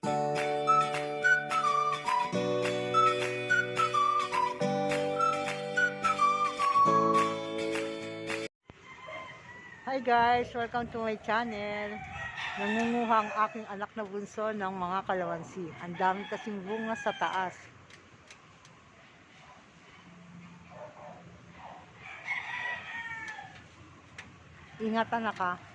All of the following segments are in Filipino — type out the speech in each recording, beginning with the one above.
Hi guys! Welcome to my channel. Nangunguha ang aking anak na bunso ng mga kalamansi. Ang dami kasing bunga sa taas. Ingatan na ka.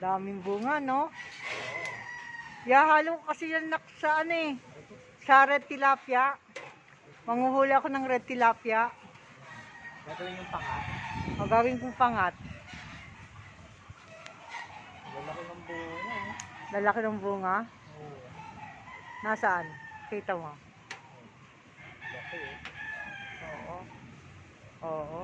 Daming bunga, no? Yahalo ko kasi yan nak sa ano eh. Sa red tilapia. Manguhuli ako ng red tilapia. Gagawin yung pangat. Magawin kong pangat. Lalaki ng bunga. eh. Lalaki ng bunga. Oo. Nasaan? Kita mo. Laki eh. Oo. Oo.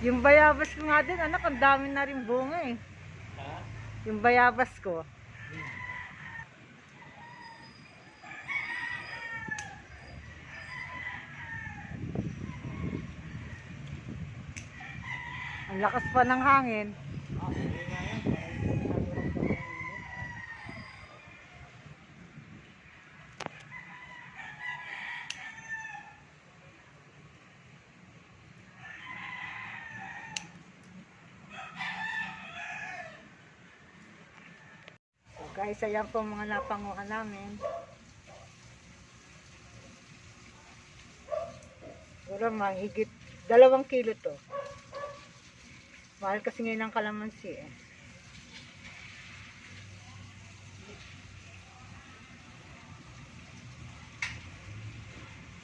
Yung bayabas ko nga din, anak, ang dami na rin bunga eh. Ha? Yung bayabas ko. Ang lakas pa ng hangin. Guys, ayan po mga napanguha namin. Siguro mahigit dalawang kilo to. Mahal kasi ngayon ang kalamansi eh.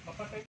Mapatay